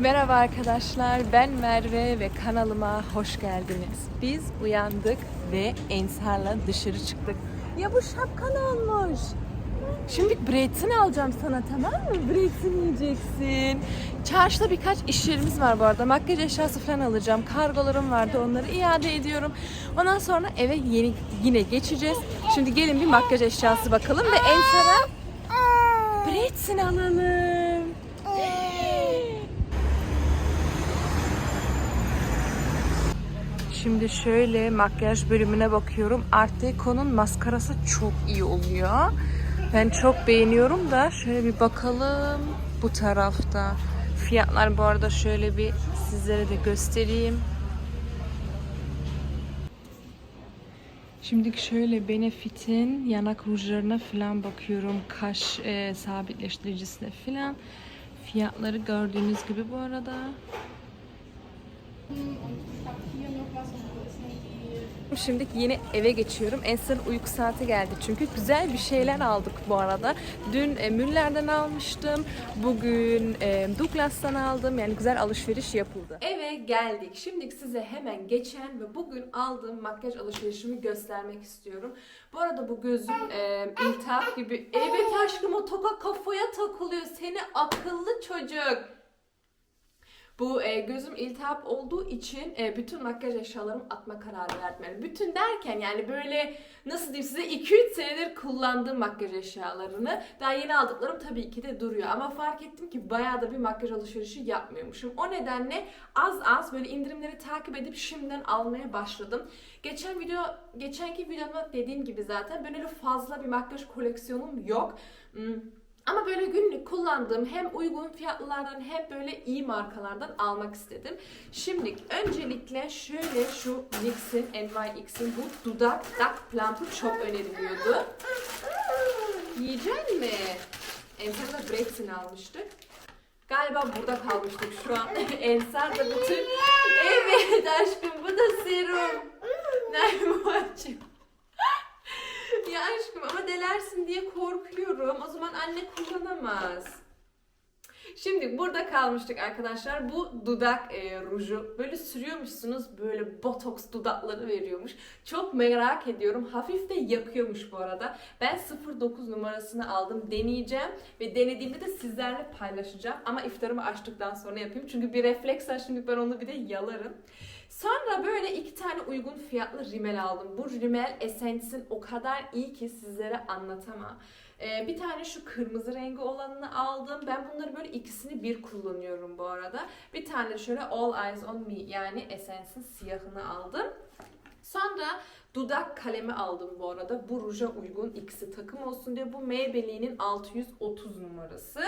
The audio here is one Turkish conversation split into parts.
Merhaba arkadaşlar, ben Merve ve kanalıma hoş geldiniz. Biz uyandık ve Ensar'la dışarı çıktık. Ya bu şapkan olmuş. Şimdi Bretz'ini alacağım sana tamam mı? Bretz'ini yiyeceksin. Çarşıda birkaç iş yerimiz var bu arada. Makyaj eşyası falan alacağım. Kargolarım vardı onları iade ediyorum. Ondan sonra eve yeni, yine geçeceğiz. Şimdi gelin bir makyaj eşyası bakalım ve Ensar'a Bretz'ini alalım. Şimdi şöyle makyaj bölümüne bakıyorum. Art Deco'nun maskarası çok iyi oluyor. Ben çok beğeniyorum da şöyle bir bakalım bu tarafta. Fiyatlar bu arada şöyle bir sizlere de göstereyim. Şimdi şöyle Benefit'in yanak rujlarına falan bakıyorum. Kaş e, sabitleştiricisine falan. Fiyatları gördüğünüz gibi bu arada. Şimdi yeni eve geçiyorum. Ensar'ın uyku saati geldi çünkü güzel bir şeyler aldık bu arada. Dün e, Müller'den almıştım. Bugün e, Douglas'tan aldım. Yani güzel alışveriş yapıldı. Eve geldik. Şimdi size hemen geçen ve bugün aldığım makyaj alışverişimi göstermek istiyorum. Bu arada bu gözüm e, iltihap gibi. Evet aşkım o toka kafaya takılıyor. Seni akıllı çocuk. Bu e, gözüm iltihap olduğu için e, bütün makyaj eşyalarımı atma kararı verdim. Yani bütün derken yani böyle nasıl diyeyim size 2-3 senedir kullandığım makyaj eşyalarını daha yeni aldıklarım tabii ki de duruyor. Ama fark ettim ki bayağı da bir makyaj alışverişi yapmıyormuşum. O nedenle az az böyle indirimleri takip edip şimdiden almaya başladım. Geçen video, geçenki videomda dediğim gibi zaten böyle fazla bir makyaj koleksiyonum yok. Hmm. Ama böyle günlük kullandığım hem uygun fiyatlılardan hem böyle iyi markalardan almak istedim. Şimdi öncelikle şöyle şu NYX'in, NYX'in bu dudak duck plump'ı çok öneriliyordu. Yiyecek mi? Ensar'da Brex'ini almıştık. Galiba burada kalmıştık şu an. Ensar da bütün... Evet aşkım bu da serum. Nerede bu açım? ya aşkım ama delersin diye korkuyorum. O zaman anne kullanamaz. Şimdi burada kalmıştık arkadaşlar. Bu dudak e, ruju. Böyle sürüyormuşsunuz. Böyle botoks dudakları veriyormuş. Çok merak ediyorum. Hafif de yakıyormuş bu arada. Ben 09 numarasını aldım. Deneyeceğim. Ve denediğimde de sizlerle paylaşacağım. Ama iftarımı açtıktan sonra yapayım. Çünkü bir refleks var. Şimdi ben onu bir de yalarım. Sonra böyle iki tane uygun fiyatlı rimel aldım. Bu rimel Essence'in o kadar iyi ki sizlere anlatamam. Ee, bir tane şu kırmızı rengi olanını aldım. Ben bunları böyle ikisini bir kullanıyorum bu arada. Bir tane şöyle All Eyes On Me yani Essence'in siyahını aldım. Sonra dudak kalemi aldım bu arada. Bu ruja uygun ikisi takım olsun diye. Bu Maybelline'in 630 numarası.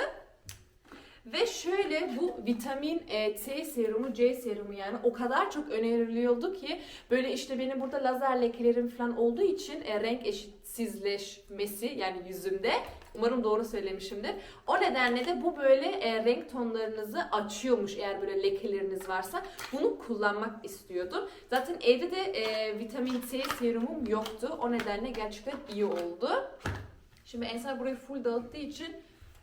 Ve şöyle bu vitamin e, C serumu, C serumu yani o kadar çok öneriliyordu ki böyle işte benim burada lazer lekelerim falan olduğu için e, renk eşitsizleşmesi yani yüzümde umarım doğru söylemişimdir. O nedenle de bu böyle e, renk tonlarınızı açıyormuş eğer böyle lekeleriniz varsa. Bunu kullanmak istiyordum. Zaten evde de e, vitamin C serumum yoktu. O nedenle gerçekten iyi oldu. Şimdi Ensar burayı full dağıttığı için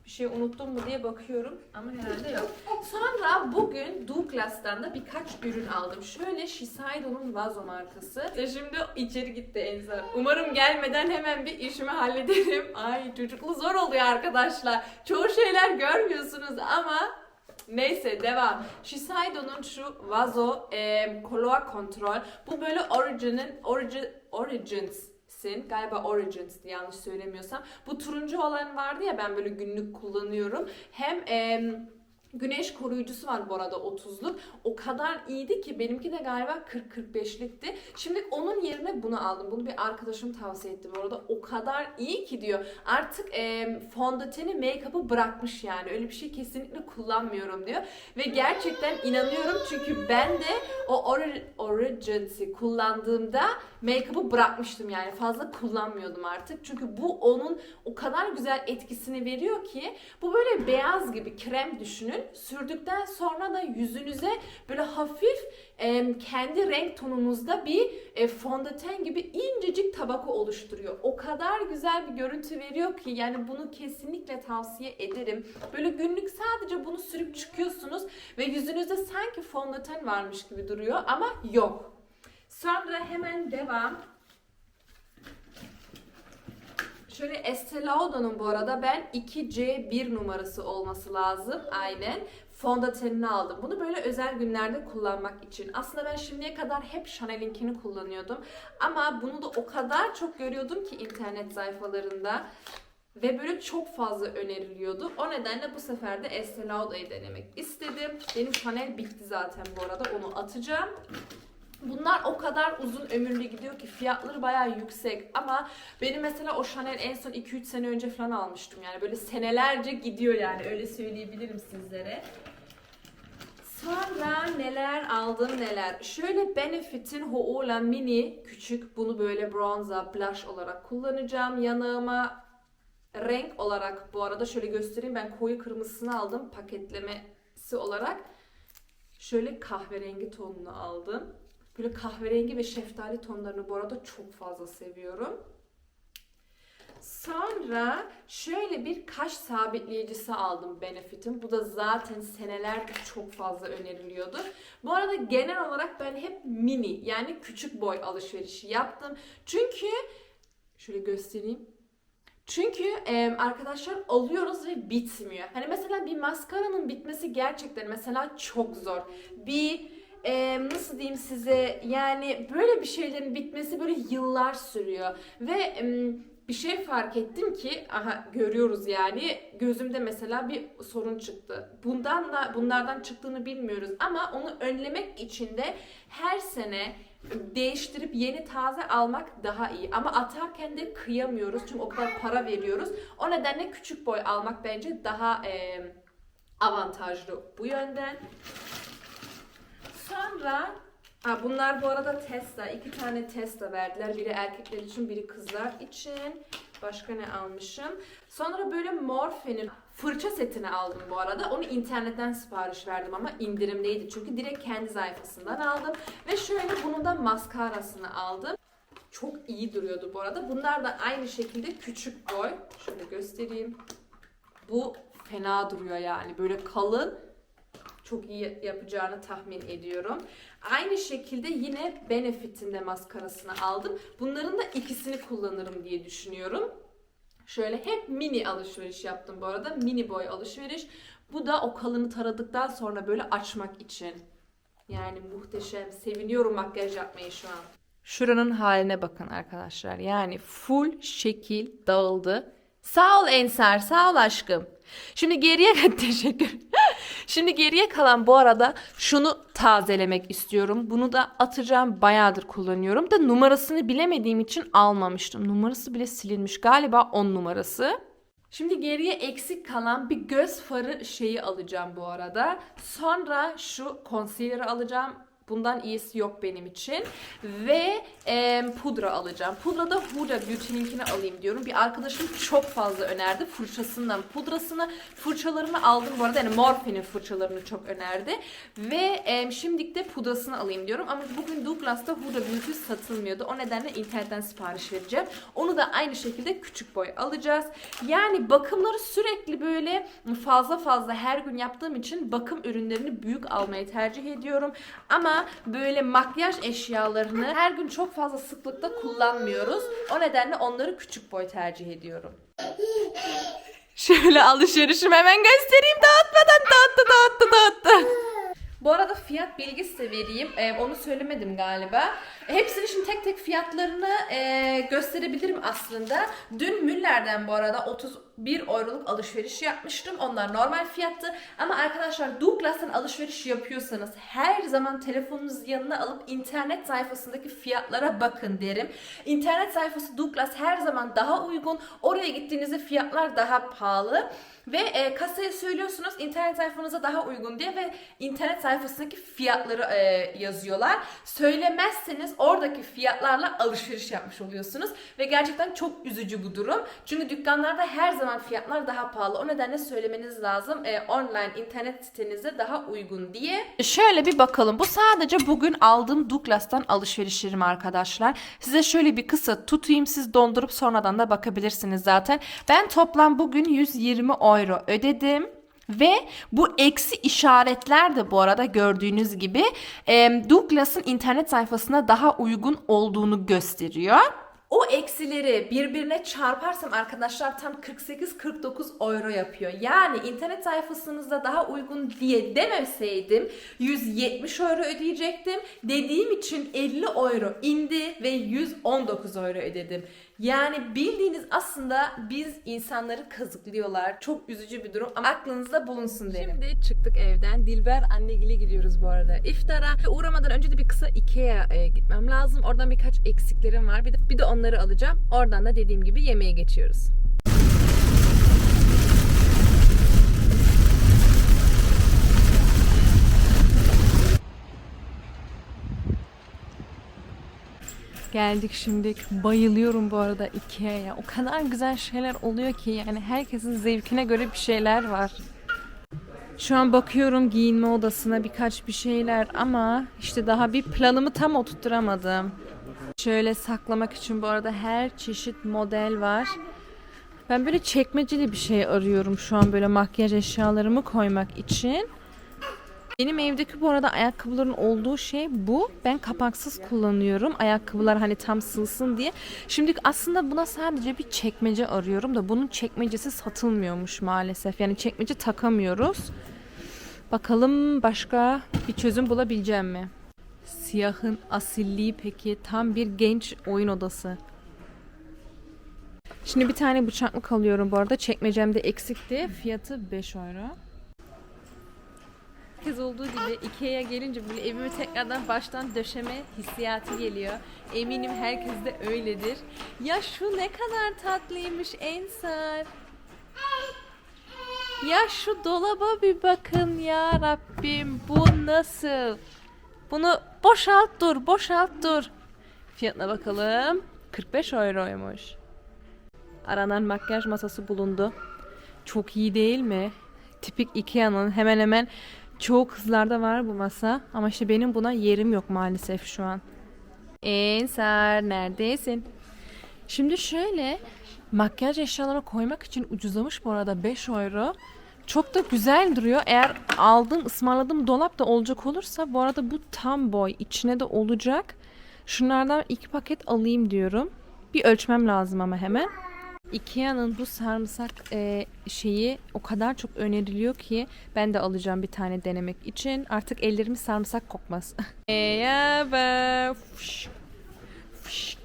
bir şey unuttum mu diye bakıyorum ama herhalde yok. Sonra bugün Douglas'tan da birkaç ürün aldım. Şöyle Shiseido'nun vazo markası. İşte şimdi içeri gitti Ensar. Umarım gelmeden hemen bir işimi hallederim. Ay çocuklu zor oluyor arkadaşlar. Çoğu şeyler görmüyorsunuz ama Neyse devam. Shiseido'nun şu vazo e, Coloa Control. Bu böyle Origin'in Origin, Origins Sin. Galiba Origins yanlış söylemiyorsam. Bu turuncu olan vardı ya ben böyle günlük kullanıyorum. Hem em, Güneş koruyucusu var bu arada 30'luk. O kadar iyiydi ki benimki de galiba 40-45'likti. Şimdi onun yerine bunu aldım. Bunu bir arkadaşım tavsiye etti bu arada. O kadar iyi ki diyor. Artık e, fondöteni, make-up'ı bırakmış yani. Öyle bir şey kesinlikle kullanmıyorum diyor. Ve gerçekten inanıyorum çünkü ben de o Ori- Origins'i kullandığımda make-up'ı bırakmıştım yani. Fazla kullanmıyordum artık. Çünkü bu onun o kadar güzel etkisini veriyor ki bu böyle beyaz gibi krem düşünün. Sürün. Sürdükten sonra da yüzünüze böyle hafif e, kendi renk tonunuzda bir e, fondöten gibi incecik tabaka oluşturuyor. O kadar güzel bir görüntü veriyor ki yani bunu kesinlikle tavsiye ederim. Böyle günlük sadece bunu sürüp çıkıyorsunuz ve yüzünüzde sanki fondöten varmış gibi duruyor ama yok. Sonra hemen devam. Şöyle Estee Lauder'ın bu arada ben 2C1 numarası olması lazım. Aynen. Fondötenini aldım. Bunu böyle özel günlerde kullanmak için. Aslında ben şimdiye kadar hep Chanel'inkini kullanıyordum. Ama bunu da o kadar çok görüyordum ki internet sayfalarında. Ve böyle çok fazla öneriliyordu. O nedenle bu sefer de Estee Lauder'ı denemek istedim. Benim Chanel bitti zaten bu arada. Onu atacağım. Bunlar o kadar uzun ömürlü gidiyor ki fiyatları bayağı yüksek ama benim mesela o Chanel en son 2-3 sene önce falan almıştım yani böyle senelerce gidiyor yani öyle söyleyebilirim sizlere. Sonra neler aldım neler. Şöyle Benefit'in Hoola Mini küçük bunu böyle bronzer blush olarak kullanacağım. Yanağıma renk olarak bu arada şöyle göstereyim ben koyu kırmızısını aldım paketlemesi olarak. Şöyle kahverengi tonunu aldım. Böyle kahverengi ve şeftali tonlarını bu arada çok fazla seviyorum. Sonra şöyle bir kaş sabitleyicisi aldım Benefit'in. Bu da zaten senelerdir çok fazla öneriliyordu. Bu arada genel olarak ben hep mini yani küçük boy alışverişi yaptım. Çünkü şöyle göstereyim. Çünkü e, arkadaşlar alıyoruz ve bitmiyor. Hani mesela bir maskaranın bitmesi gerçekten mesela çok zor. Bir e, nasıl diyeyim size yani böyle bir şeylerin bitmesi böyle yıllar sürüyor ve e, bir şey fark ettim ki aha görüyoruz yani gözümde mesela bir sorun çıktı. Bundan da bunlardan çıktığını bilmiyoruz ama onu önlemek için de her sene değiştirip yeni taze almak daha iyi. Ama atarken de kıyamıyoruz çünkü o kadar para veriyoruz. O nedenle küçük boy almak bence daha e, avantajlı bu yönden. Sonra ha, bunlar bu arada Tesla. iki tane Tesla verdiler. Biri erkekler için, biri kızlar için. Başka ne almışım? Sonra böyle Morphe'nin fırça setini aldım bu arada. Onu internetten sipariş verdim ama indirimdeydi. Çünkü direkt kendi sayfasından aldım. Ve şöyle bunun da maskarasını aldım. Çok iyi duruyordu bu arada. Bunlar da aynı şekilde küçük boy. Şöyle göstereyim. Bu fena duruyor yani. Böyle kalın çok iyi yapacağını tahmin ediyorum. Aynı şekilde yine Benefit'in de maskarasını aldım. Bunların da ikisini kullanırım diye düşünüyorum. Şöyle hep mini alışveriş yaptım bu arada. Mini boy alışveriş. Bu da o kalını taradıktan sonra böyle açmak için. Yani muhteşem. Seviniyorum makyaj yapmayı şu an. Şuranın haline bakın arkadaşlar. Yani full şekil dağıldı. Sağ ol Ensar, sağ ol aşkım. Şimdi geriye teşekkür. Şimdi geriye kalan bu arada şunu tazelemek istiyorum. Bunu da atacağım bayağıdır kullanıyorum da numarasını bilemediğim için almamıştım. Numarası bile silinmiş galiba 10 numarası. Şimdi geriye eksik kalan bir göz farı şeyi alacağım bu arada. Sonra şu concealer'ı alacağım. Bundan iyisi yok benim için. Ve e, pudra alacağım. Pudra da Huda Beauty'ninkini alayım diyorum. Bir arkadaşım çok fazla önerdi. Fırçasından pudrasını, fırçalarını aldım. Bu arada yani Morphe'nin fırçalarını çok önerdi. Ve e, şimdilik de pudrasını alayım diyorum. Ama bugün Douglas'ta Huda Beauty satılmıyordu. O nedenle internetten sipariş vereceğim. Onu da aynı şekilde küçük boy alacağız. Yani bakımları sürekli böyle fazla fazla her gün yaptığım için bakım ürünlerini büyük almayı tercih ediyorum. Ama böyle makyaj eşyalarını her gün çok fazla sıklıkta kullanmıyoruz. O nedenle onları küçük boy tercih ediyorum. Şöyle alışverişimi hemen göstereyim. Dağıtmadan dağıttı dağıttı dağıttı. Bu arada fiyat bilgisi de vereyim. Ee, onu söylemedim galiba. Hepsini şimdi tek tek fiyatlarını e, gösterebilirim aslında. Dün Müller'den bu arada 31 euroluk alışveriş yapmıştım. Onlar normal fiyattı. Ama arkadaşlar Douglas'tan alışveriş yapıyorsanız her zaman telefonunuzu yanına alıp internet sayfasındaki fiyatlara bakın derim. İnternet sayfası Douglas her zaman daha uygun. Oraya gittiğinizde fiyatlar daha pahalı. Ve e, kasaya söylüyorsunuz internet sayfanıza daha uygun diye ve internet sayfasındaki fiyatları e, yazıyorlar. Söylemezseniz oradaki fiyatlarla alışveriş yapmış oluyorsunuz. Ve gerçekten çok üzücü bu durum. Çünkü dükkanlarda her zaman fiyatlar daha pahalı. O nedenle söylemeniz lazım. E, online internet sitenizde daha uygun diye. Şöyle bir bakalım. Bu sadece bugün aldığım Douglas'tan alışverişlerim arkadaşlar. Size şöyle bir kısa tutayım. Siz dondurup sonradan da bakabilirsiniz zaten. Ben toplam bugün 120 euro ödedim. Ve bu eksi işaretler de bu arada gördüğünüz gibi Douglas'ın internet sayfasına daha uygun olduğunu gösteriyor. O eksileri birbirine çarparsam arkadaşlar tam 48-49 euro yapıyor. Yani internet sayfasınızda daha uygun diye demeseydim 170 euro ödeyecektim. Dediğim için 50 euro indi ve 119 euro ödedim. Yani bildiğiniz aslında biz insanları kazıklıyorlar. Çok üzücü bir durum ama aklınızda bulunsun derim. Şimdi çıktık evden. Dilber annegile gidiyoruz bu arada. İftara uğramadan önce de bir kısa Ikea'ya gitmem lazım. Oradan birkaç eksiklerim var. Bir de, bir de onları alacağım. Oradan da dediğim gibi yemeğe geçiyoruz. Geldik şimdi. Bayılıyorum bu arada Ikea'ya. O kadar güzel şeyler oluyor ki yani herkesin zevkine göre bir şeyler var. Şu an bakıyorum giyinme odasına birkaç bir şeyler ama işte daha bir planımı tam oturtturamadım. Şöyle saklamak için bu arada her çeşit model var. Ben böyle çekmeceli bir şey arıyorum şu an böyle makyaj eşyalarımı koymak için. Benim evdeki bu arada ayakkabıların olduğu şey bu. Ben kapaksız kullanıyorum. Ayakkabılar hani tam sığsın diye. Şimdi aslında buna sadece bir çekmece arıyorum da bunun çekmecesi satılmıyormuş maalesef. Yani çekmece takamıyoruz. Bakalım başka bir çözüm bulabileceğim mi? Siyahın asilliği peki tam bir genç oyun odası. Şimdi bir tane bıçaklık alıyorum bu arada. Çekmecemde eksikti. Fiyatı 5 euro. Herkes olduğu gibi Ikea'ya gelince böyle evime tekrardan baştan döşeme hissiyatı geliyor. Eminim herkes de öyledir. Ya şu ne kadar tatlıymış Ensar. Ya şu dolaba bir bakın ya Rabbim. Bu nasıl? Bunu boşalt dur, boşalt dur. Fiyatına bakalım. 45 euroymuş. Aranan makyaj masası bulundu. Çok iyi değil mi? Tipik Ikea'nın hemen hemen çoğu kızlarda var bu masa. Ama işte benim buna yerim yok maalesef şu an. Ensar neredesin? Şimdi şöyle makyaj eşyalarına koymak için ucuzlamış bu arada 5 euro. Çok da güzel duruyor. Eğer aldığım ısmarladığım dolap da olacak olursa bu arada bu tam boy içine de olacak. Şunlardan iki paket alayım diyorum. Bir ölçmem lazım ama hemen. Ikea'nın bu sarımsak e, şeyi o kadar çok öneriliyor ki ben de alacağım bir tane denemek için. Artık ellerimiz sarımsak kokmaz. Merhaba. Fışk. Fışk.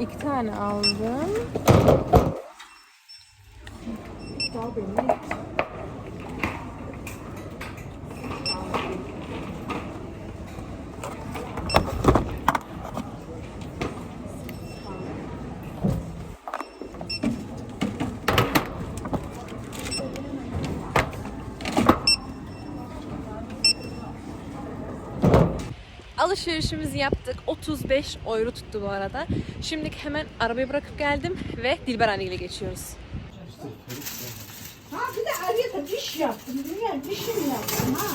İki tane aldım. Alışverişimizi yaptık. 35 euro tuttu bu arada. Şimdi hemen arabayı bırakıp geldim ve Dilber anneyle geçiyoruz. Ha bir de da diş yaptım. Dünya dişim yaptım ha.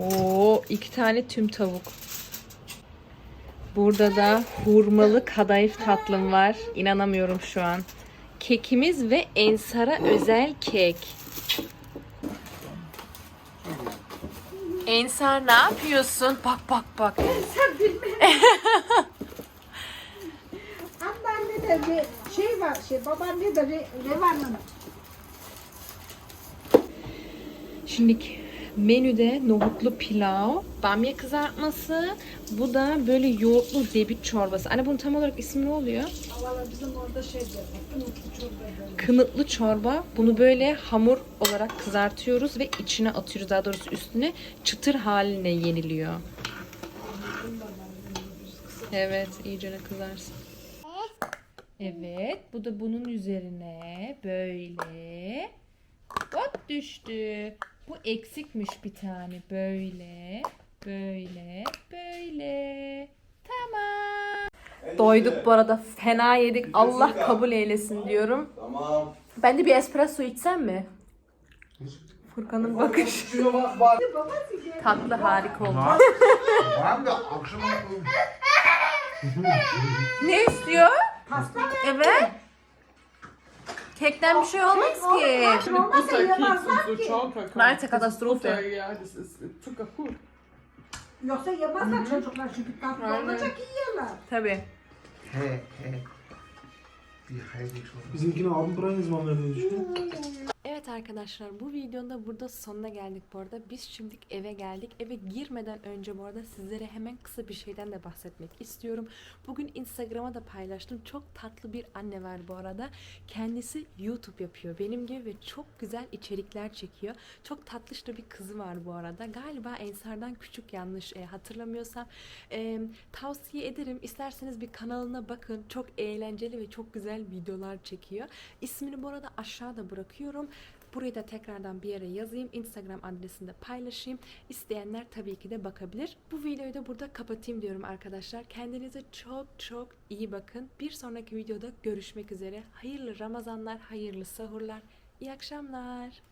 Oo, iki tane tüm tavuk. Burada da hurmalı kadayıf tatlım var. İnanamıyorum şu an. Kekimiz ve Ensar'a özel kek. Ensar ne yapıyorsun? Bak bak bak. Sen bilme. Anneanne de bir şey var şey babaanne de re, revanın. Şimdi menüde nohutlu pilav, bamya kızartması, bu da böyle yoğurtlu debit çorbası. Anne bunun tam olarak ismi ne oluyor? Valla bizim orada şey diyor. Unutlu çorba. Kınıtlı çorba. Bunu böyle hamur olarak kızartıyoruz ve içine atıyoruz. Daha doğrusu üstüne çıtır haline yeniliyor. Evet, iyicene kızarsın. Evet, bu da bunun üzerine böyle hop düştü. Bu eksikmiş bir tane böyle. Böyle, böyle. Tamam. Doyduk bu arada. Fena yedik. Allah kabul eylesin diyorum. Tamam. Ben de bir espresso içsem mi? Furkan'ın bakış. Bak. Tatlı harika oldu. Ben de akşama Ne istiyor? Pasta mı? Evet. Kekten bir şey olmaz ki. Olmazsa yemezler ki. Äh, Zuckerpur. Yoksa yemezler çocuklar çünkü tatlı Aynen. olacak yiyorlar. Tabii. He he. Bir çok. Bizimkine abim buraya ne zaman vermeyi düşünüyor? Evet arkadaşlar bu videonun da burada sonuna geldik bu arada. Biz şimdi eve geldik. Eve girmeden önce bu arada sizlere hemen kısa bir şeyden de bahsetmek istiyorum. Bugün Instagram'a da paylaştım. Çok tatlı bir anne var bu arada. Kendisi YouTube yapıyor benim gibi ve çok güzel içerikler çekiyor. Çok tatlış da bir kızı var bu arada. Galiba Ensar'dan küçük yanlış e, hatırlamıyorsam. E, tavsiye ederim. İsterseniz bir kanalına bakın. Çok eğlenceli ve çok güzel videolar çekiyor. İsmini bu arada aşağıda bırakıyorum. Burayı da tekrardan bir yere yazayım. Instagram adresinde paylaşayım. İsteyenler tabii ki de bakabilir. Bu videoyu da burada kapatayım diyorum arkadaşlar. Kendinize çok çok iyi bakın. Bir sonraki videoda görüşmek üzere. Hayırlı Ramazanlar, hayırlı sahurlar. İyi akşamlar.